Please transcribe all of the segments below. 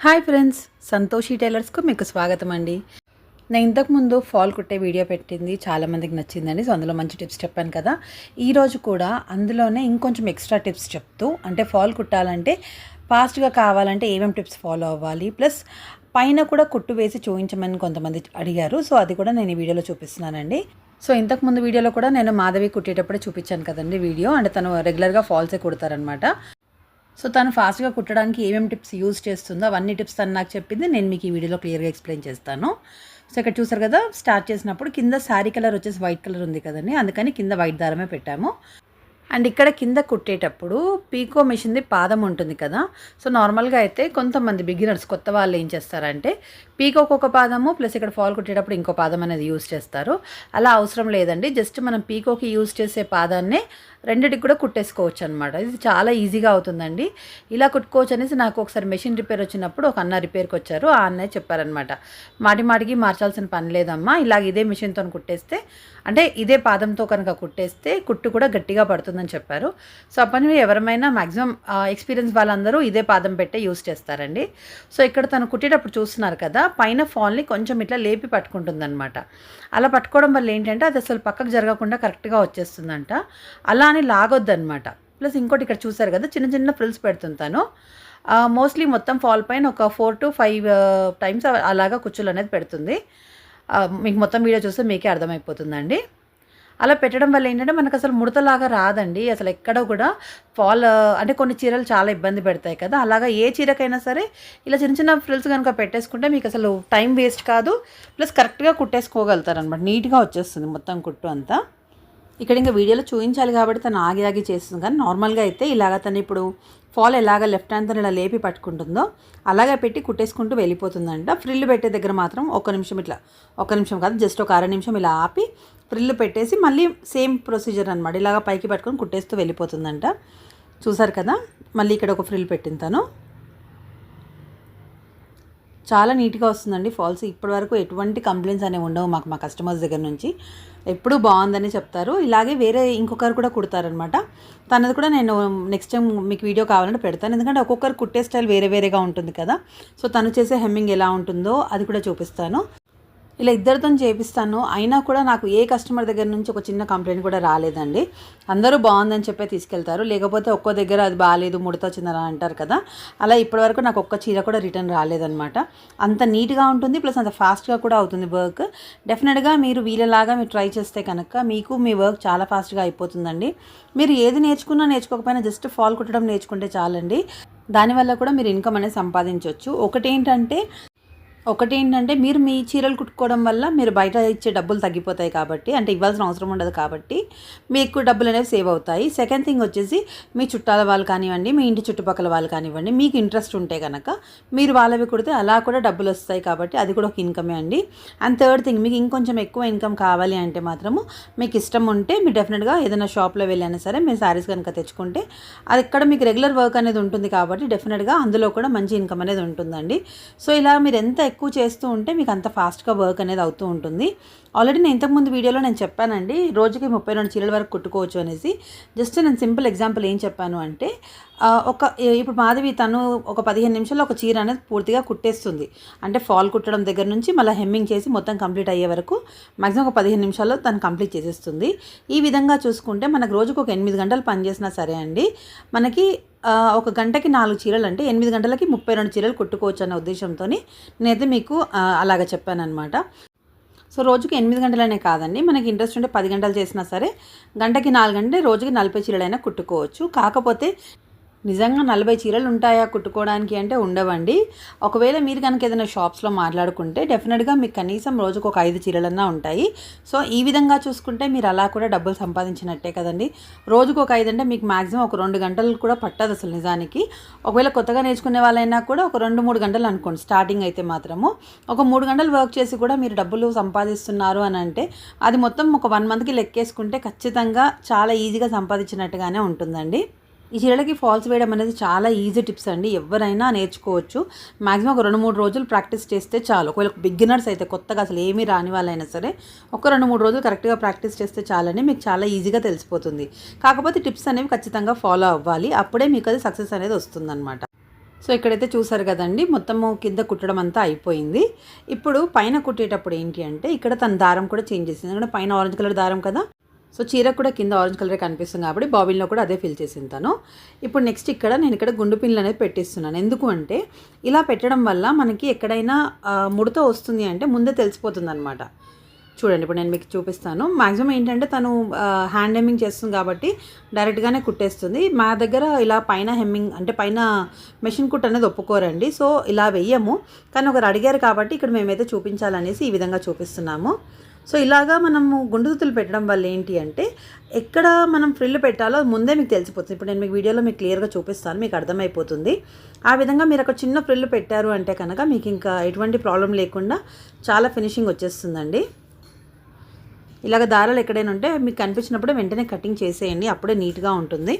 Hi friends Santoshi టైలర్స్కు మీకు స్వాగతం అండి నేను ఇంతకుముందు ఫాల్ కుట్టే వీడియో పెట్టింది చాలామందికి నచ్చిందండి సో అందులో మంచి టిప్స్ చెప్పాను కదా. ఈరోజు కూడా అందులోనే ఇంకొంచెం ఎక్స్ట్రా టిప్స్ చెప్తూ అంటే ఫాల్ కుట్టాలంటే ఫాస్ట్గా కావాలంటే ఏమేమి టిప్స్ ఫాలో అవ్వాలి ప్లస్ పైన కూడా కుట్టు వేసి చూపించమని కొంతమంది అడిగారు సో అది కూడా నేను ఈ వీడియోలో చూపిస్తున్నానండి. సో ఇంతకుముందు వీడియోలో కూడా నేను మాధవి కుట్టేటప్పుడే చూపించాను కదండి వీడియో అంటే తను రెగ్యులర్గా ఫాల్సే కుడతారనమాట సో తను ఫాస్ట్గా కుట్టడానికి ఏమేమి టిప్స్ యూజ్ చేస్తుందో అవన్నీ టిప్స్ తను నాకు చెప్పింది నేను మీకు ఈ వీడియోలో క్లియర్గా ఎక్స్ప్లెయిన్ చేస్తాను. సో ఇక్కడ చూసారు కదా స్టార్ట్ చేసినప్పుడు కింద శారీ కలర్ వచ్చేసి వైట్ కలర్ ఉంది కదండి అందుకని కింద వైట్ దారమే పెట్టాము. అండ్ ఇక్కడ కింద కుట్టేటప్పుడు పీకో మిషన్ది పాదం ఉంటుంది కదా సో నార్మల్గా అయితే కొంతమంది బిగినర్స్ కొత్త వాళ్ళు ఏం చేస్తారంటే పీకోకి ఒక పాదము ప్లస్ ఇక్కడ ఫాల్ కుట్టేటప్పుడు ఇంకో పాదం అనేది యూస్ చేస్తారు. అలా అవసరం లేదండి జస్ట్ మనం పీకోకి యూస్ చేసే పాదాన్నే రెండిటికి కూడా కుట్టేసుకోవచ్చు అనమాట ఇది చాలా ఈజీగా అవుతుందండి. ఇలా కుట్టుకోవచ్చు అనేసి నాకు ఒకసారి మెషిన్ రిపేర్ వచ్చినప్పుడు ఒక అన్న రిపేర్కి వచ్చారు. ఆ అన్నయ్య చెప్పారనమాట మాటి మాటికి మార్చాల్సిన పని లేదమ్మా ఇలాగ ఇదే మిషన్తో కుట్టేస్తే అంటే ఇదే పాదంతో కనుక కుట్టేస్తే కుట్టు కూడా గట్టిగా పడుతుందని చెప్పారు. సో అప్పని ఎవరమైనా మ్యాక్సిమం ఎక్స్పీరియన్స్ వాళ్ళందరూ ఇదే పాదం పెట్టే యూస్ చేస్తారండి. సో ఇక్కడ తను కుట్టేటప్పుడు చూస్తున్నారు కదా పైన ఫాల్ని కొంచెం ఇట్లా లేపి పట్టుకుంటుందన్నమాట. అలా పట్టుకోవడం వల్ల ఏంటంటే అది అసలు పక్కకు జరగకుండా కరెక్ట్గా వచ్చేస్తుందంట. అలా అని లాగొద్దనమాట ప్లస్ ఇంకోటి ఇక్కడ చూసారు కదా చిన్న చిన్న ఫ్రిల్స్ పెడుతుంటాను మోస్ట్లీ మొత్తం ఫాల్ పైన ఒక ఫోర్ టు ఫైవ్ టైమ్స్ అలాగా కుచ్చులు అనేది పెడుతుంది. మీకు మొత్తం వీడియో చూస్తే మీకే అర్థమైపోతుందండి. అలా పెట్టడం వల్ల ఏంటంటే మనకు అసలు ముడతలాగా రాదండి. అసలు ఎక్కడ కూడా ఫాల్ అంటే కొన్ని చీరలు చాలా ఇబ్బంది పెడతాయి కదా. అలాగా ఏ చీరకైనా సరే ఇలా చిన్న చిన్న ఫ్రిల్స్ కనుక పెట్టేసుకుంటే మీకు అసలు టైం వేస్ట్ కాదు. ప్లస్ కరెక్ట్గా కుట్టేసుకోగలుగుతారు అనమాట నీట్గా వచ్చేస్తుంది మొత్తం కుట్టు అంతా. ఇక్కడ ఇంకా వీడియోలో చూపించాలి కాబట్టి తను ఆగి ఆగి చేస్తుంది. కానీ నార్మల్గా అయితే ఇలాగ తను ఇప్పుడు ఫాల్ ఎలాగ లెఫ్ట్ హ్యాండ్తో ఇలా లేపి పట్టుకుంటుందో అలాగే పెట్టి కుట్టేసుకుంటూ వెళ్ళిపోతుందంట. ఫ్రిల్ పెట్టే దగ్గర మాత్రం ఒక నిమిషం ఇట్లా ఒక నిమిషం కాదు జస్ట్ ఒక అర నిమిషం ఇలా ఆపి ఫ్రిల్ పెట్టేసి మళ్ళీ సేమ్ ప్రొసీజర్ అనమాట ఇలాగ పైకి పట్టుకొని కుట్టేస్తూ వెళ్ళిపోతుందంట. చూసారు కదా? మళ్ళీ ఇక్కడ ఒక ఫ్రిల్ పెట్టింతాను చాలా నీట్గా వస్తుందండి. ఫాల్స్ ఇప్పటివరకు ఎటువంటి కంప్లైంట్స్ అనేవి ఉండవు మాకు మా కస్టమర్స్ దగ్గర నుంచి. ఎప్పుడు బాగుందని చెప్తారు. ఇలాగే వేరే ఇంకొకరు కూడా కుడతారనమాట. తనది కూడా నేను నెక్స్ట్ టైం మీకు వీడియో కావాలంటే పెడతాను. ఎందుకంటే ఒక్కొక్కరు కుట్టే స్టైల్ వేరే వేరేగా ఉంటుంది కదా. సో తను చేసే హెమ్మింగ్ ఎలా ఉంటుందో అది కూడా చూపిస్తాను. ఇలా ఇద్దరితో చేపిస్తాను. అయినా కూడా నాకు ఏ కస్టమర్ దగ్గర నుంచి ఒక చిన్న కంప్లైంట్ కూడా రాలేదండి. అందరూ బాగుందని చెప్పే తీసుకెళ్తారు. లేకపోతే ఒక్కో దగ్గర అది బాగాలేదు ముడత వచ్చిందని అంటారు కదా. అలా ఇప్పటివరకు నాకు ఒక్క చీర కూడా రిటర్న్ రాలేదనమాట అంత నీట్గా ఉంటుంది ప్లస్ అంత ఫాస్ట్గా కూడా అవుతుంది వర్క్. డెఫినెట్గా మీరు వీళ్ళలాగా మీరు ట్రై చేస్తే కనుక మీకు మీ వర్క్ చాలా ఫాస్ట్గా అయిపోతుందండి. మీరు ఏది నేర్చుకున్నా నేర్చుకోకపోయినా జస్ట్ ఫాల్ కుట్టడం నేర్చుకుంటే చాలండి. దానివల్ల కూడా మీరు ఇన్కమ్ అనేది సంపాదించవచ్చు ఒకటి ఏంటంటే ఒకటి ఏంటంటే మీరు మీ చీరలు కుట్టుకోవడం వల్ల మీరు బయట ఇచ్చే డబ్బులు తగ్గిపోతాయి కాబట్టి అంటే ఇవ్వాల్సిన అవసరం ఉండదు కాబట్టి మీ ఎక్కువ డబ్బులు అనేవి సేవ్ అవుతాయి. సెకండ్ థింగ్ వచ్చేసి మీ చుట్టాల వాళ్ళు కానివ్వండి మీ ఇంటి చుట్టుపక్కల వాళ్ళు కానివ్వండి మీకు ఇంట్రెస్ట్ ఉంటే కనుక మీరు వాళ్ళవి కుడితే అలా కూడా డబ్బులు వస్తాయి కాబట్టి అది కూడా ఒక ఇన్కమే అండి. అండ్ థర్డ్ థింగ్ మీకు ఇంకొంచెం ఎక్కువ ఇన్కమ్ కావాలి అంటే మాత్రము మీకు ఇష్టం ఉంటే మీరు డెఫినెట్గా ఏదైనా షాప్లో వెళ్ళినా సరే మీరు శారీస్ కనుక తెచ్చుకుంటే అది ఇక్కడ మీకు రెగ్యులర్ వర్క్ అనేది ఉంటుంది కాబట్టి డెఫినెట్గా అందులో కూడా మంచి ఇన్కమ్ అనేది ఉంటుందండి. సో ఇలా మీరు ఎంత ఎక్కువ ఎక్కువ చేస్తూ ఉంటే మీకు అంత ఫాస్ట్గా వర్క్ అనేది అవుతూ ఉంటుంది. ఆల్రెడీ నేను ఇంతకుముందు వీడియోలో నేను చెప్పానండి రోజుకి ముప్పై రెండు చీరల వరకు కుట్టుకోవచ్చు అనేసి. జస్ట్ నేను సింపుల్ ఎగ్జాంపుల్ ఏం చెప్పాను అంటే ఒక ఇప్పుడు మాధవి తను ఒక పదిహేను నిమిషాల్లో ఒక చీర అనేది పూర్తిగా కుట్టేస్తుంది. అంటే ఫాల్ కుట్టడం దగ్గర నుంచి మళ్ళీ హెమ్మింగ్ చేసి మొత్తం కంప్లీట్ అయ్యే వరకు మాక్సిమం ఒక పదిహేను నిమిషాల్లో తను కంప్లీట్ చేసేస్తుంది. ఈ విధంగా చూసుకుంటే మనకు రోజుకు ఒక ఎనిమిది గంటలు పనిచేసినా సరే అండి మనకి ఒక గంటకి నాలుగు చీరలు అంటే ఎనిమిది గంటలకి ముప్పై రెండు చీరలు కుట్టుకోవచ్చు అన్న ఉద్దేశంతో నేనైతే మీకు అలాగ చెప్పాను అనమాట సో రోజుకి ఎనిమిది గంటలనే కాదండి. మనకి ఇంట్రెస్ట్ ఉంటే పది గంటలు చేసినా సరే గంటకి నాలుగు గంటలు రోజుకి నలభై చీరలైనా కుట్టుకోవచ్చు. కాకపోతే నిజంగా నలభై చీరలు ఉంటాయా కుట్టుకోవడానికి అంటే ఉండవండి. ఒకవేళ మీరు కనుక ఏదైనా షాప్స్లో మాట్లాడుకుంటే డెఫినెట్గా మీకు కనీసం రోజుకు ఒక ఐదు చీరలన్నా ఉంటాయి. సో ఈ విధంగా చూసుకుంటే మీరు అలా కూడా డబ్బులు సంపాదించినట్టే కదండి. రోజుకు ఒక ఐదు అంటే మీకు మాక్సిమం ఒక రెండు గంటలు కూడా పట్టదు అసలు నిజానికి. ఒకవేళ కొత్తగా నేర్చుకునే వాళ్ళైనా కూడా ఒక రెండు మూడు గంటలు అనుకోండి స్టార్టింగ్ అయితే మాత్రము. ఒక మూడు గంటలు వర్క్ చేసి కూడా మీరు డబ్బులు సంపాదిస్తున్నారు అని అంటే అది మొత్తం ఒక వన్ మంత్కి లెక్కేసుకుంటే ఖచ్చితంగా చాలా ఈజీగా సంపాదించినట్టుగానే ఉంటుందండి. ఈ చీరలకి ఫాల్స్ వేయడం అనేది చాలా ఈజీ టిప్స్ అండి. ఎవరైనా నేర్చుకోవచ్చు. మాక్సిమం ఒక రెండు మూడు రోజులు ప్రాక్టీస్ చేస్తే చాలు. ఒకవేళ బిగినర్స్ అయితే కొత్తగా అసలు ఏమీ రాని వాళ్ళైనా సరే ఒక రెండు మూడు రోజులు కరెక్ట్గా ప్రాక్టీస్ చేస్తే చాలని మీకు చాలా ఈజీగా తెలిసిపోతుంది. కాకపోతే టిప్స్ అనేవి ఖచ్చితంగా ఫాలో అవ్వాలి. అప్పుడే మీకు అది సక్సెస్ అనేది వస్తుందన్నమాట. సో ఇక్కడైతే చూసారు కదండి మొత్తము కింద కుట్టడం అంతా అయిపోయింది. ఇప్పుడు పైన కుట్టేటప్పుడు ఏంటి అంటే ఇక్కడ తన దారం కూడా చేంజ్ చేసింది. ఎందుకంటే పైన ఆరెంజ్ కలర్ దారం కదా. సో చీర కూడా కింద ఆరెంజ్ కలర్ కనిపిస్తుంది కాబట్టి బాబిన్లో కూడా అదే ఫిల్ చేసి తను ఇప్పుడు నెక్స్ట్ ఇక్కడ నేను ఇక్కడ గుండు పిన్లు అనేది పెట్టిస్తున్నాను. ఎందుకు అంటే ఇలా పెట్టడం వల్ల మనకి ఎక్కడైనా ముడత వస్తుంది అంటే ముందే తెలిసిపోతుంది అనమాట చూడండి ఇప్పుడు నేను మీకు చూపిస్తాను. మ్యాక్సిమం ఏంటంటే తను హ్యాండ్ హెమ్మింగ్ చేస్తుంది కాబట్టి డైరెక్ట్గానే కుట్టేస్తుంది. మా దగ్గర ఇలా పైన హెమ్మింగ్ అంటే పైన మెషిన్ కుట్ అనేది ఒప్పుకోరండి. సో ఇలా వెయ్యము. కానీ ఒకరు అడిగారు కాబట్టి ఇక్కడ మేమైతే చూపించాలనేసి ఈ విధంగా చూపిస్తున్నాము. సో ఇలాగా మనము గుండుతులు పెట్టడం వల్ల ఏంటి అంటే ఎక్కడ మనం ఫ్రిల్ పెట్టాలో ముందే మీకు తెలిసిపోతుంది. ఇప్పుడు నేను మీకు వీడియోలో మీకు క్లియర్గా చూపిస్తాను మీకు అర్థమైపోతుంది. ఆ విధంగా మీరు అక్కడ చిన్న ఫ్రిల్ పెట్టారు అంటే కనుక మీకు ఇంకా ఎటువంటి ప్రాబ్లం లేకుండా చాలా ఫినిషింగ్ వచ్చేస్తుందండి. ఇలాగ దారాలు ఎక్కడైనా ఉంటే మీకు కనిపించినప్పుడు వెంటనే కటింగ్ చేసేయండి అప్పుడే నీట్గా ఉంటుంది.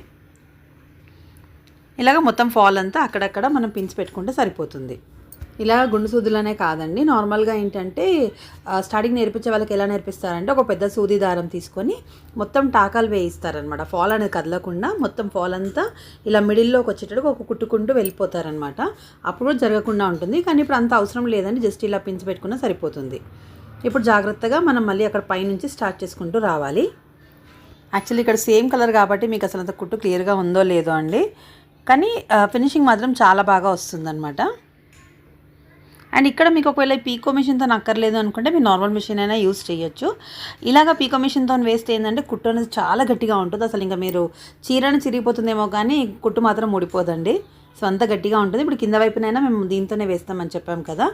ఇలాగ మొత్తం ఫాల్ అంతా అక్కడక్కడ మనం పిన్స్ పెట్టుకుంటే సరిపోతుంది. ఇలా గుండు సూదులనే కాదండి. నార్మల్గా ఏంటంటే స్టార్టింగ్ నేర్పించే వాళ్ళకి ఎలా నేర్పిస్తారంటే ఒక పెద్ద సూది దారం తీసుకొని మొత్తం టాకాలు వేయిస్తారనమాట ఫాల్ అనేది కదలకుండా మొత్తం ఫాల్ అంతా ఇలా మిడిల్లోకి వచ్చేటట్టు ఒక కుట్టుకుంటూ వెళ్ళిపోతారనమాట అప్పుడు జరగకుండా ఉంటుంది. కానీ ఇప్పుడు అంత అవసరం లేదండి. జస్ట్ ఇలా పించి పెట్టుకున్నా సరిపోతుంది. ఇప్పుడు జాగ్రత్తగా మనం మళ్ళీ అక్కడ పైనుంచి స్టార్ట్ చేసుకుంటూ రావాలి. యాక్చువల్లీ ఇక్కడ సేమ్ కలర్ కాబట్టి మీకు అసలు అంత కుట్టు క్లియర్గా ఉందో లేదో అండి. కానీ ఫినిషింగ్ మాత్రం చాలా బాగా వస్తుందన్నమాట. అండ్ ఇక్కడ మీకు ఒకవేళ పీకో మిషన్తో అక్కర్లేదు అనుకుంటే మీరు నార్మల్ మిషన్ అయినా యూస్ చేయొచ్చు. ఇలాగ పీకో మిషన్తో వేస్తే ఏంటంటే కుట్టు అనేది చాలా గట్టిగా ఉంటుంది. అసలు ఇంకా మీరు చీరని చిరిగిపోతుందేమో కానీ కుట్టు మాత్రం ముడిపోదండి. సో అంత గట్టిగా ఉంటుంది. ఇప్పుడు కింద వైపునైనా మేము దీంతోనే వేస్తామని చెప్పాం కదా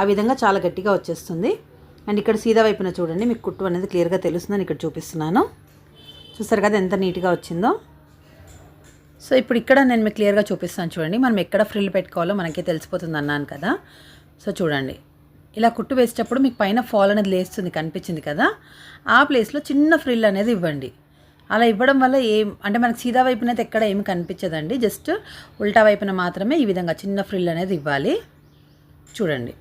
ఆ విధంగా చాలా గట్టిగా వచ్చేస్తుంది. అండ్ ఇక్కడ సీదా వైపున చూడండి మీకు కుట్టు అనేది క్లియర్గా తెలుస్తుందని ఇక్కడ చూపిస్తున్నాను. చూస్తారు కదా ఎంత నీట్గా వచ్చిందో. సో ఇప్పుడు ఇక్కడ నేను మీకు క్లియర్గా చూపిస్తాను చూడండి. మనం ఎక్కడ ఫ్రిల్ పెట్టుకోవాలో మనకి తెలిసిపోతుంది అన్నాను కదా. సో చూడండి ఇలా కుట్టు వేసేటప్పుడు మీకు పైన ఫాల్ అనేది లేస్తుంది కనిపించింది కదా? ఆ ప్లేస్లో చిన్న ఫ్రిల్ అనేది ఇవ్వండి. అలా ఇవ్వడం వల్ల ఏం అంటే మనకు సీదా వైపున అయితే ఎక్కడ ఏమి కనిపించదండి జస్ట్ ఉల్టా వైపున మాత్రమే ఈ విధంగా చిన్న ఫ్రిల్ అనేది ఇవ్వాలి. చూడండి.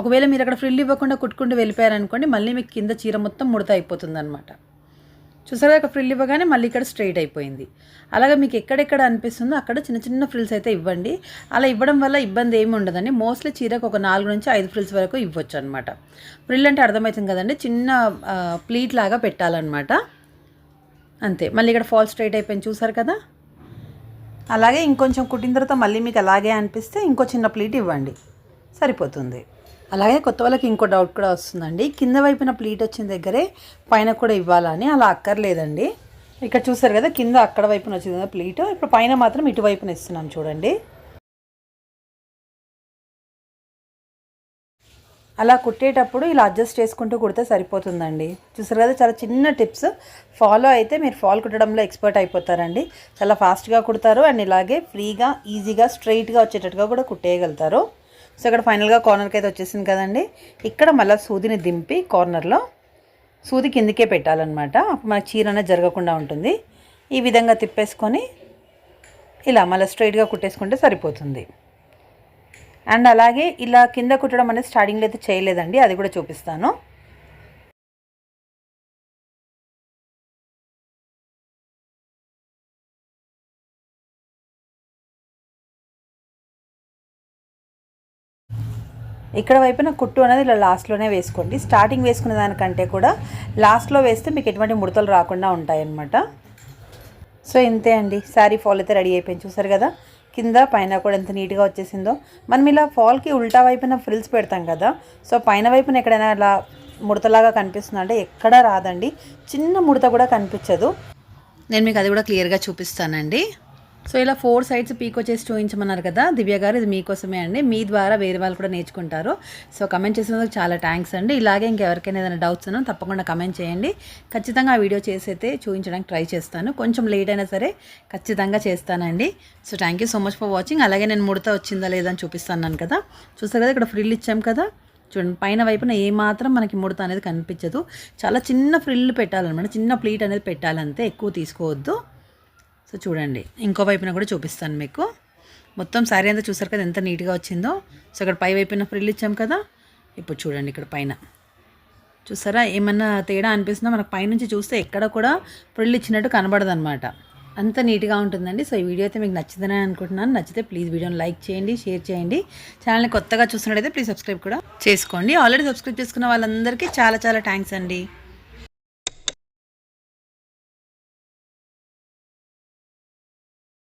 ఒకవేళ మీరు అక్కడ ఫ్రిల్ ఇవ్వకుండా కుట్టుకుంటూ వెళ్ళిపోయారనుకోండి మళ్ళీ మీకు కింద చీర మొత్తం ముడత అయిపోతుంది అనమాట చూసారా ఒక ఫ్రిల్ ఇవ్వగానే మళ్ళీ ఇక్కడ స్ట్రైట్ అయిపోయింది. అలాగే మీకు ఎక్కడెక్కడ అనిపిస్తుందో అక్కడ చిన్న చిన్న ఫ్రిల్స్ అయితే ఇవ్వండి. అలా ఇవ్వడం వల్ల ఇబ్బంది ఏమి ఉండదండి. మోస్ట్లీ చీరకు ఒక నాలుగు నుంచి ఐదు ఫ్రిల్స్ వరకు ఇవ్వచ్చు అనమాట ఫ్రిల్ అంటే అర్థమవుతుంది కదండి. చిన్న ప్లీట్ లాగా పెట్టాలన్నమాట. అంతే. మళ్ళీ ఇక్కడ ఫాల్ స్ట్రైట్ అయిపోయింది. చూసారు కదా? అలాగే ఇంకొంచెం కుట్టిన తర్వాత మళ్ళీ మీకు అలాగే అనిపిస్తే ఇంకో చిన్న ప్లీట్ ఇవ్వండి. సరిపోతుంది. అలాగే కొత్త వాళ్ళకి ఇంకో డౌట్ కూడా వస్తుందండి. కింద వైపున ప్లీట్ వచ్చిన దగ్గరే పైన కూడా ఇవ్వాలని అలా అక్కర్లేదండి. ఇక్కడ చూసారు కదా కింద అక్కడ వైపున వచ్చింది కదా ప్లీట్ ఇప్పుడు పైన మాత్రం ఇటువైపున ఇస్తున్నాం చూడండి. అలా కుట్టేటప్పుడు ఇలా అడ్జస్ట్ చేసుకుంటూ కుడితే సరిపోతుందండి. చూసారు కదా చాలా చిన్న టిప్స్ ఫాలో అయితే మీరు ఫాల్ కుట్టడంలో ఎక్స్పర్ట్ అయిపోతారండి. చాలా ఫాస్ట్గా కుడతారు. అండ్ ఇలాగే ఫ్రీగా ఈజీగా స్ట్రైట్గా వచ్చేటట్టుగా కూడా కుట్టేయగలుగుతారు. సో ఇక్కడ ఫైనల్గా కార్నర్కి అయితే వచ్చేసింది కదండి. ఇక్కడ మళ్ళీ సూదిని దింపి కార్నర్లో సూది కిందికే పెట్టాలన్నమాట. అప్పుడు మనకి చీర అనేది జరగకుండా ఉంటుంది. ఈ విధంగా తిప్పేసుకొని ఇలా మళ్ళీ స్ట్రైట్గా కుట్టేసుకుంటే సరిపోతుంది. అండ్ అలాగే ఇలా కింద కుట్టడం అనేది స్టార్టింగ్లో అయితే చేయలేదండి. అది కూడా చూపిస్తాను. ఇక్కడ వైపున కుట్టు అనేది ఇలా లాస్ట్లోనే వేసుకోండి. స్టార్టింగ్ వేసుకునే దానికంటే కూడా లాస్ట్లో వేస్తే మీకు ఎటువంటి ముడతలు రాకుండా ఉంటాయన్నమాట. సో ఇంతే అండి. శారీ ఫాల్ అయితే రెడీ అయిపోయింది. చూసారు కదా? కింద పైన కూడా ఎంత నీట్గా వచ్చేసిందో. మనం ఇలా ఫాల్కి ఉల్టా వైపున ఫ్రిల్స్ పెడతాం కదా? సో పైన వైపున ఎక్కడైనా అలా ముడతలాగా కనిపిస్తుంది? అంటే ఎక్కడా రాదండి. చిన్న ముడత కూడా కనిపించదు. నేను మీకు అది కూడా క్లియర్గా చూపిస్తానండి. సో ఇలా ఫోర్ సైడ్స్ పీక్ వచ్చేసి చూపించమన్నారు కదా దివ్య గారు ఇది మీకోసమే అండి. మీ ద్వారా వేరే వాళ్ళు కూడా నేర్చుకుంటారు. సో కమెంట్ చేసినందుకు చాలా థ్యాంక్స్ అండి. ఇలాగే ఇంకెవరికైనా ఏదైనా డౌట్స్ ఉన్నా తప్పకుండా కమెంట్ చేయండి. ఖచ్చితంగా ఆ వీడియో చేసి అయితే చూపించడానికి ట్రై చేస్తాను. కొంచెం లేట్ అయినా సరే ఖచ్చితంగా చేస్తానండి. So thank you so much for watching. అలాగే నేను ముడత వచ్చిందా లేదా అని చూపిస్తాను కదా. చూస్తారు కదా ఇక్కడ ఫ్రిల్ ఇచ్చాం కదా. చూడండి పైన వైపున ఏమాత్రం మనకి ముడత అనేది కనిపించదు. చాలా చిన్న ఫ్రిల్ పెట్టాలన్నమాట. చిన్న ప్లీట్ అనేది పెట్టాలంతే ఎక్కువ తీసుకోవద్దు. సో చూడండి ఇంకో వైపున కూడా చూపిస్తాను మీకు. మొత్తం శారీ అంతా చూసారు కదా ఎంత నీట్గా వచ్చిందో. సో ఇక్కడ పై వైపున ఫ్రిల్ ఇచ్చాం కదా. ఇప్పుడు చూడండి ఇక్కడ పైన. చూసారా? ఏమన్నా తేడా అనిపిస్తుందో? మనకు పైనుంచి చూస్తే ఎక్కడ కూడా ఫ్రిల్ ఇచ్చినట్టు కనబడదనమాట అంత నీట్గా ఉంటుందండి. సో ఈ వీడియో అయితే మీకు నచ్చిందని అనుకుంటున్నాను. నచ్చితే ప్లీజ్ వీడియోని లైక్ చేయండి షేర్ చేయండి. ఛానల్ని కొత్తగా చూస్తున్నట్టయితే ప్లీజ్ సబ్స్క్రైబ్ కూడా చేసుకోండి. ఆల్రెడీ సబ్స్క్రైబ్ చేసుకున్న వాళ్ళందరికీ చాలా చాలా థ్యాంక్స్ అండి.